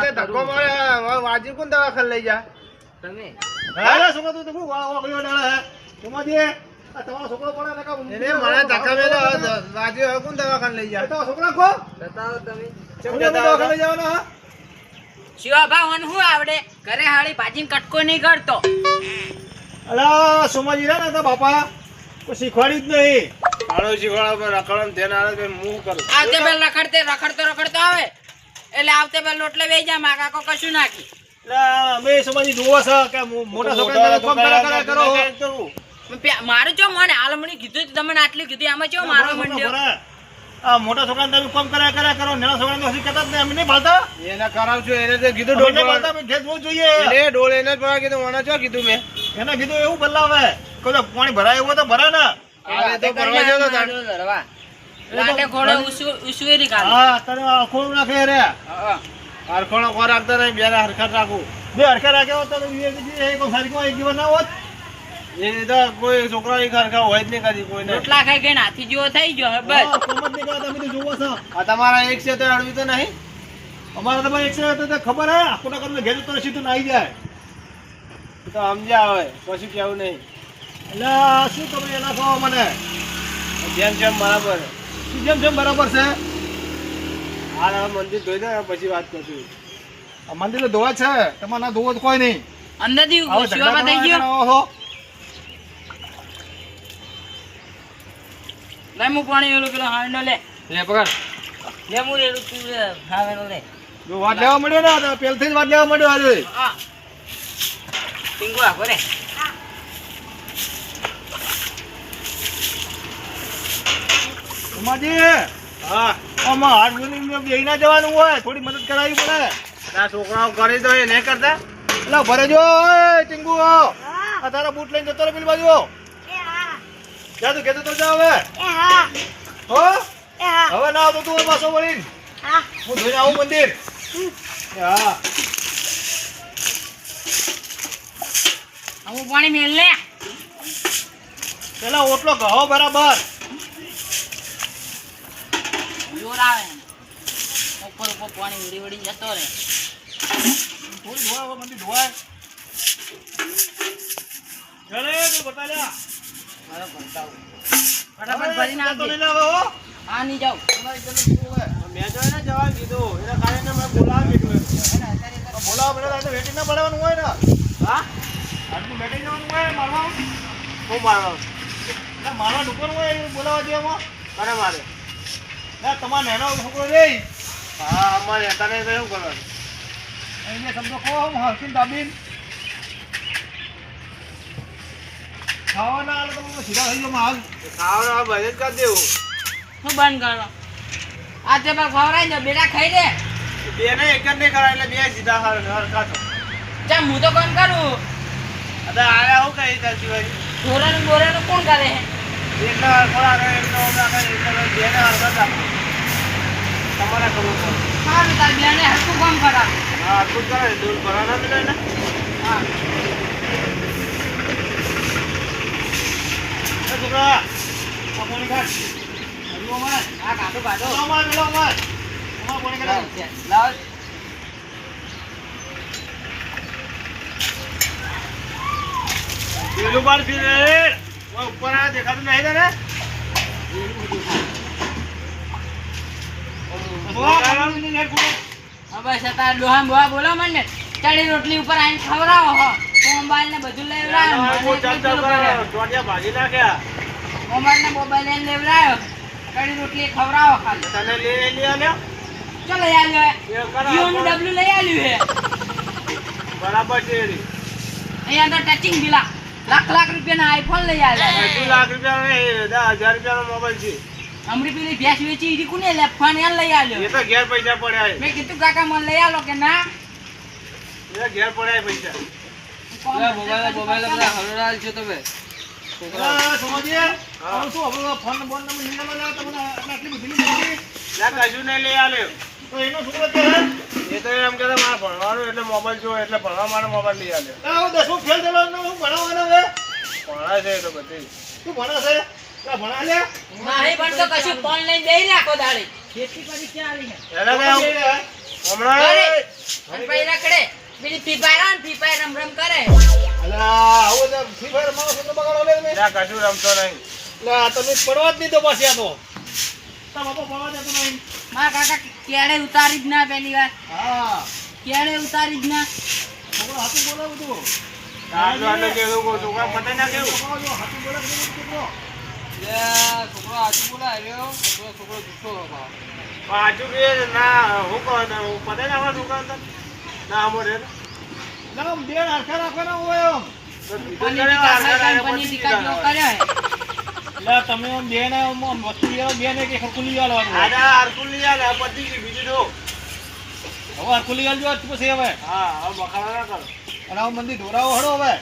તે ધક્કો મારે હવે વાજી કોણ દવાખાને લઈ જા તમે? અરે છોકરા તું તો શું વા- વાગડ્યો ડાળે હે? તમારી આ તમારો છોકરો પડે ને કાં એને મને ધક્કા મેલે વાજી હવે કોણ દવાખાને લઈ જા તો છોકરા કો? બતાવો તમે. ચમ કોને જતા દવાખાને હતા? હા? શિવાભા મને શું આવડે? ઘરે હાળી ભાજીને કટકો નહીં કરતો અલા સોમાજી રહ્યા ને તો બાપા કોઈ શીખવાડ્યું જ નહીં. મારો વાળા પર રખડવાનું ધ્યાન આવે હું કરું? આવતે પેલ રખડતે રખડતો રખડતો આવે. એટલે આવતે પેલ લોટલે વેઈ જા મા કાકો કશું નાખી. એટલે અમે સમજી જોવો છે કે મો- મોટા છોકરા કોમ કરા કરે. કરો. મારું ચો મને? આલમણી કીધું તું તમને આટલું કીધું આમાં ચો મારો મંડ્યો? આ મોટા છોકરા તમે કોમ કર્યા કર્યા કરો નાના છોકરા તો કહેતા જ અમે નહીં ભાળતા એને કરાવજો એને તો કીધું ડોલ ભાળતા અમે ઘેર જોવું જોઈએ. એટલે ડોળ એને જ કીધું મને ચો કીધું મેં. એને કીધું એવું બદલાવે કોઈ પાણી ભરાય એવું તો ભરાય ને. આ તો પરવા ગયો તો તાણ. લાટે ઘોડે ઉસવેરી કાઢી. હા તને ખોલું નાખે રે. હા. હરખોણો ખોરાક રાખતા નહીં બે હરખત રાખું. બે હરખા રાખ્યા તો એ બીજી એક એક દિવસ ના હોત. એ તો કોઈ છોકરા એક હરખા હોય જ નહીં કદી કોઈને. રોટલા ખાઈ ખાઈને હાથી જેવો થઈ ગયો બસ. નહીં તમે તો જોવો છો. આ તમારા એક છે તો અડવી તો નહીં. અમારા તમારે એક છે તો ખબર હે આખું ના ઘેર તો સીધું નાઈ જાય. તો સમજ્યા હવે પછી કેવું નહીં. એટલે શું તમે એના કહો મને? જેમ જેમ બરાબર. શું જેમ જેમ બરાબર છે? હવે મંદિર ધોઈ દે ને પછી વાત કરશું. આ મંદિર તો ધોવા છે. તમારે ના ધોવો તો કોઈ નહીં. અંદરથી શિવાભા થઈ ગયો કરો છો. લે હું પાણી એલું પેલો હાંડો લે. લે પકડ. લે હું રેડું તું લે ખાવેલો લે. જો વાત લેવા મળ્યો ને તો પહેલથી જ વાત લેવા મળ્યો આજે. હા. ટીંગુ આપો રે ઉમાજી! હા. આમાં જોઈને બેહી ના જવાનું હોય થોડી મદદ કરાવી પડે. આ છોકરાઓ કરે તો એ નહીં કરતા? એટલે ભરે જો ઓય ટીંગુ આ તારા બૂટ લઈને જતો રહે પેલી બાજુ જા તું કહેતો તો જા હવે. હો. હવે ના આવતો તું પાછો વળીને. હું. જોઈને આવું મંદિર. હા. આવું પાણી મેલ લે. પેલા ઓટલો ઘઉં બરાબર. જોર આવે. ઉપર ઉપર પાણી ઉડી ઉડીને જતો રહે. ધોવાય હવે મંદિર ધોવાય. ચાલે તું બતા લ્યા મારો ભરતાવ. ફટાફટ ભરીને નહીં નહીં હોય? મેં તો એને જવા કીધું એના કારણે મેં બોલાવી દીધું બોલાવા પડે તો વેટિંગ ના પડવાનું હોય ને. હા? આટલું વેટિંગ જવાનું હોય મારવા? હું મારવા? ના મારવા દુકાન હોય બોલાવા દેવામાં કરે મારે ના તમારો નેનો છોકરો રે હા અમારે તને તો શું કરવાનું? એને શબ્દો કહો હું હસીન દાબીન ખાવાના આલે તો સીધા થઈ ખાવાનું બધે કરી દેવું. શું બંધ કરો? આ તે પર ખવડાવી દો બેટા ખાઈ દે બે ને એક જ નહીં કરાય એટલે બે સીધા હર ચા હું તો કોણ કરું? અત્યારે આયા હું કહી તાર સિવાય ધોરણ બોરાનું કોણ કરે એટલે રાખે એકને બે ને હરખા રાખે તમારે ખબર પડે સારું તાર બેને હરખું કામ કરાવે હા જ કરે? દૂર ભરાના મિલે ને? હા. એ છોકરા આ પાણી કાઢ હજુ આ કાઢો કાઢો. લો અમાર લો અમાર ઓમાં પાણી કરે લાવ પેલું બાર ફીરે ઉપર આ દેખાતું નહીં તને? બસ તાર ડોહા બોહા બોલો મને. ચડી રોટલી ઉપર આઈને ખવડાવો હો. મોબાઈલ ને બધું જ ભાજી નાખ્યા. મોબાઈલ ને મોબાઈલ લઈને લેવડાયો ચડી રોટલી ખવડાવો ખાલી. તને લઈ લઈ આલ્યો ચલો લઈ આવ્યો નું. ડબલું લઈ આવ્યું હે? બરાબર છે. અહીંયા તો ટચિંગ બિલા લાખ લાખ રૂપિયાના આઈફોન લઈ આવ્યા લાખ રૂપિયાનો નહીં, દસ હજાર રૂપિયાનો મોબાઈલ છે. હમણાં પેલી ભેંસ વેચી ઈ કુને લે? ફોન એને લઈ એ આવ્યો તો ઘેર પૈસા પડ્યા. મેં કીધું કાકા મને લઈ આલો કે ના? એ ઘેર પડ્યા પૈસા. મોબાઈલ મોબાઈલ બધા હરડાલ છો તમે. છોકરા આ સોમાજી આવું શું આપણો ફોન બોન નંબર લીધા મળ્યા તમને આટલી બધી નહીં ના કશું નહીં લઈ આલ્યો. તો એનો છોકરો એ તો એમ કે મારે ભણવાનું એટલે મોબાઈલ જોવે એટલે ભણવા આલ્યો. છે તો બધી. તું ભણે છે આ ભણા લે. નહીં પણ તો કશું ફોન લઈને બેહી રાખો દાડી. ખેતી પરીક્ષા આવી છે? એને કઈ આવું- હમણાં અરે, રખડે પેલી ફી ફાયર આવે ને ફી ફાયર રમ રમ કરે. અલા, આવું તો Free Fire માણસ બગાડો લે તમે. ત્યાં કશું રમતો નહીં. લે, તમે પડવા જ નહીં દો પાછી આ તો. તારા પડવા દેતો નહીં. મારા કાકા કેળે ઉતારી જ ના પેલી વાર. હા, કેળે ઉતારી જ ના. છોકરો હાથું તું. આટલું આટલું કેવું કહું ના કેવું છોકરો હાથું બોલે બધું છોકરો. આજુ બોલાય છોકરો છોકરો જુઠ્ઠો આજુ કે ના હું કહો પતે ના આવવા છોકરા ના અમો રે ના, આમ બે હરખા રાખવાના હોય તમે બે ને વસ્તુ આવો, બે ને કે હરકુલી આલવાનું. બીજું શું? હવે હરકુલી આલજો, પછી હવે. હા હવે બખાડા ના કરો અને હવે મંદિર ધોરાવો હડો હવે.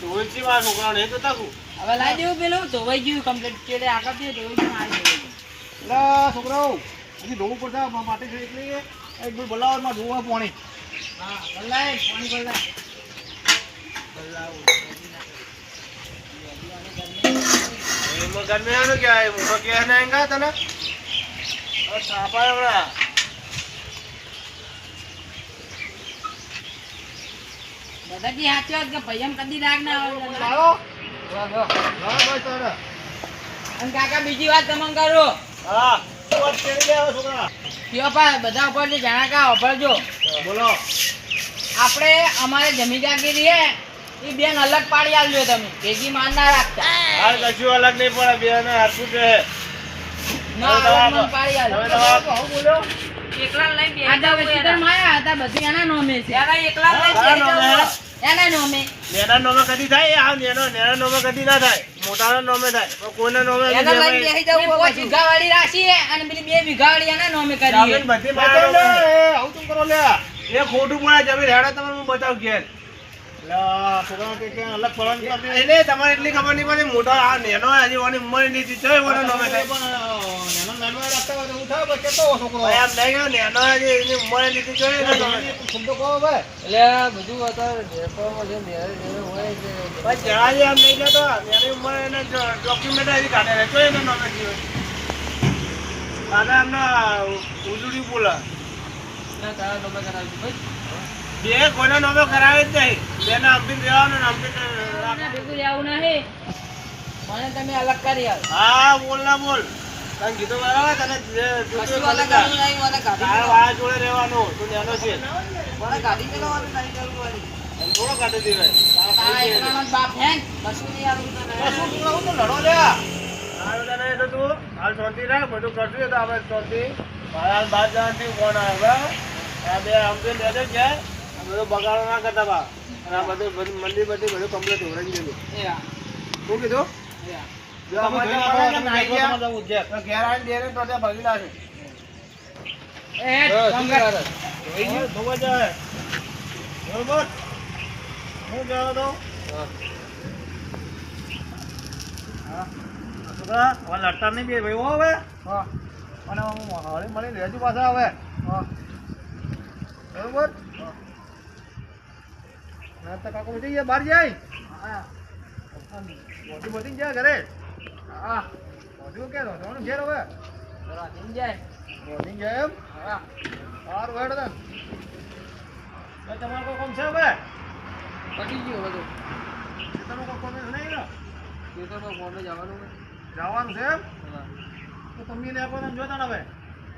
ધોઈ છે મારા છોકરાને, એ તો તાકું. હવે લાવી દેવું પેલું ધોવાઈ ગયું કમ્પ્લીટ કેળે આગળ ધોવાઈ ગયું ધોવાઈ છોકરાઓ, હજી ધોવું પડશે, છે એટલી એક બે બોલાવવામાં ધોવા પાણી. હા ગલ્લાએ પાણી ગલ્લાએ. એમાં ગરમી આનું કહા તને? હમણાં. બધા કી સાચી વાત કે ભાઈ એમ કદી રાગ ના આવે અને કાકા બીજી વાત તમને કરું. હા બધા ઉપર જે બોલો. આપણે અમારે જમી જાગીરી હે એ બેન અલગ પાડી આવજો તમે. ભેગી માન ના રાખતા. હાલ કશું અલગ નહીં પડે બે ને હરકું ના અલગ પાડી બોલ્યો એકલા લઈ બે વચ્ચે માયા હતા બધી એના નોમે છે. એકલા લઈ. એના નોમે. નેના નોમે કદી થાય? આ નેનો નેના નોમે કદી ના થાય? મોટાના નોમે થાય? પણ કોઈના નોમે એના થાય? લઈ ભાઈ. બેસી વીઘા વાળી રાશી અને પેલી બે વીઘા વાળી એના નોમે કરી બધી બચાવ મારા લે, નોમે. એ, આવું કેમ કરો લે એ ખોટું પડે જમીન હેડો તમે હું બતાવ ઘેર. તમારે એટલી ખબર નહીં પડે મોટો આ નેનો હજી ઓની ઉંમર નહીં થઈ ચોય ઓનો નોમે થાય પણ, અ, નાનો હજી એની ઉંમર નહીં થઈ ચોય. એટલે બધું અત્યારે ઢેફામાં છે, નેરે નેરે હોય છે. જણાવી આમ નહીં જતો એની ઉંમર એને ડોક્યુમેન્ટ હજી કાઢે ચોય એનો નોમે થયો દાદા એમના ઉજળી બોલા. ના, તારા નોમે કરાવી ભાઈ. બે કોઈના નોમે કરાવે જ નહીં બેને અમથી રહેવાનું ને નહીં. મને તમે અલગ કરી આલો હા બોલ ના બોલ. તને કીધું બરાબર તને કશું અલગ કરવું નહીં મને તારે ગાડી જોડે રહેવાનું તું નેનો છે. મને ગાડી ચલાવવાનું નહીં કરવું થોડો કાઢી દેવાય. તારા એકલાનો બાપ હે કશું નહીં આવડું તને. શું છોકરા, તો લડો લે હાલ તને તો તું હાલ શાંતિ રાખ બધું કરશું તો આપણે શાંતિ. મારા બાર જણાથી ફોન આવ્યો. બે અમથી લેજો આ બધું બગાડો ના કરતા બા. અને આ બધું બધું મંદિર બધી બધું કમ્પ્લીટ હોરાઈ ગયેલું. શું કીધું? હા. ઘરે આવો, આવીને તો ત્યાં. બરોબર? હું ગયો હતો? હા. હા. છોકરા, હવે લડતા નહીં બે ભાઈ હો. હવે અને હું હળી મળી રહેજો પાછા હવે. બરોબર? ના તો કાકો ગયા બહાર જાય? બધું બધી જાય ઘરે? હા, બધું કે રોધવાનું ઘેર હવે? જરા જાય. બધી જાય એમ? હા. સારું હેડ તો તમારે કોઈ કામ છે હવે? પતી ગયું બધું. તમે કોઈ કામ નહીં ને ખેતરમાં કોને જવાનું? જવાનું છે એમ? હા. તો તમે લે પણ જોતા હવે.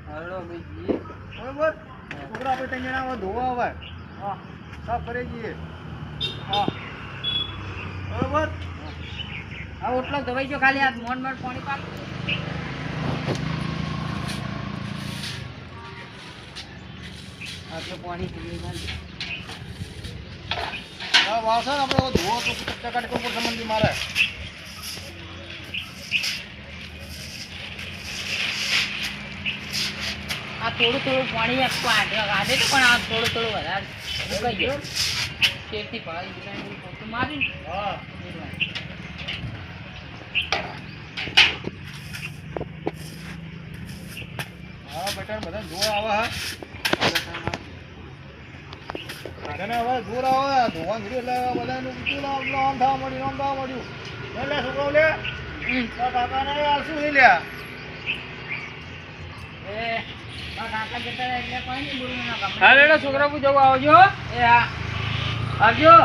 હાલો, ભાઈ જઈએ. બરોબર? છોકરા આપણે ત્યાં જણા ધોવા હવે. હા. સાફ કરી જઈએ હા બરોબર હા ઓટલો ધોવાઈ ગયો ખાલી આ મોન મોન પાણી પાક આટલું પાણી પીવી ના વાસણ આપણે તો ચકાટ મારે આ થોડું થોડું પાણી આઢે આઢે તો પણ આ થોડું થોડું વધારે સુકાઈ ભાઈ બીજાને પોતું મારી હા. હા બેટા બધા જોવા આવે હા. હવે જોર આવે ધોવા નીકળ્યું એટલે બધાનું કીધું આમ થવા મળ્યું આમ થવા મળ્યું લે લે લે. કાકાને આલસું નહીં લ્યા? એ કાકા જતા એટલે કોઈ નહીં બોલવું ના ગમે. હા છોકરા પૂછવા આવજો એ હા. આવજો.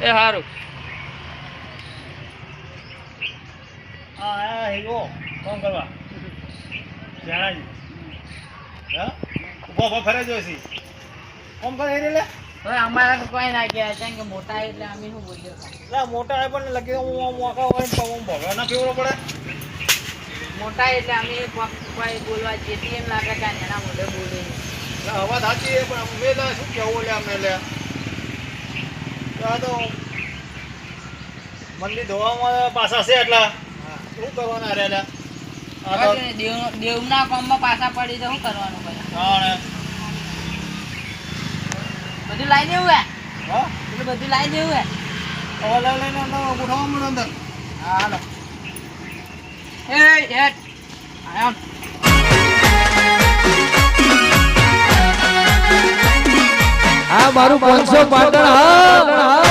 એ સારું ફોન કરવા? જાણાજી હા? ઊભો ફરે જોઈશી ફોન કરે હેરી લે? હવે અમારા કોઈ ના કહે કેમ કે મોટા એટલે અમે શું બોલીએ? મોટા પણ લગી હું મોકા હોય ને તો હું ભગવા ના ફેવરો પડે. મોટા એટલે અમે કોઈ બોલવા જેથી એમ લાગે કે એના મોઢે બોલે અવાજ સાચી પણ અમે તો શું કહેવું લે અમને લે. તો મંદિર ધોવામાં પાછા છે એટલા. શું કરવાના રે લે? દેવના કોમમાં પાછા પડી તો શું કરવાનું બધા બધું લાવી દેવું હે? બધું લાવી દેવું હે? લઈને ઉઠાવવા મળે અંદર. હા હાલો. એ I am. હા મારું પાંચસો પાટણ હા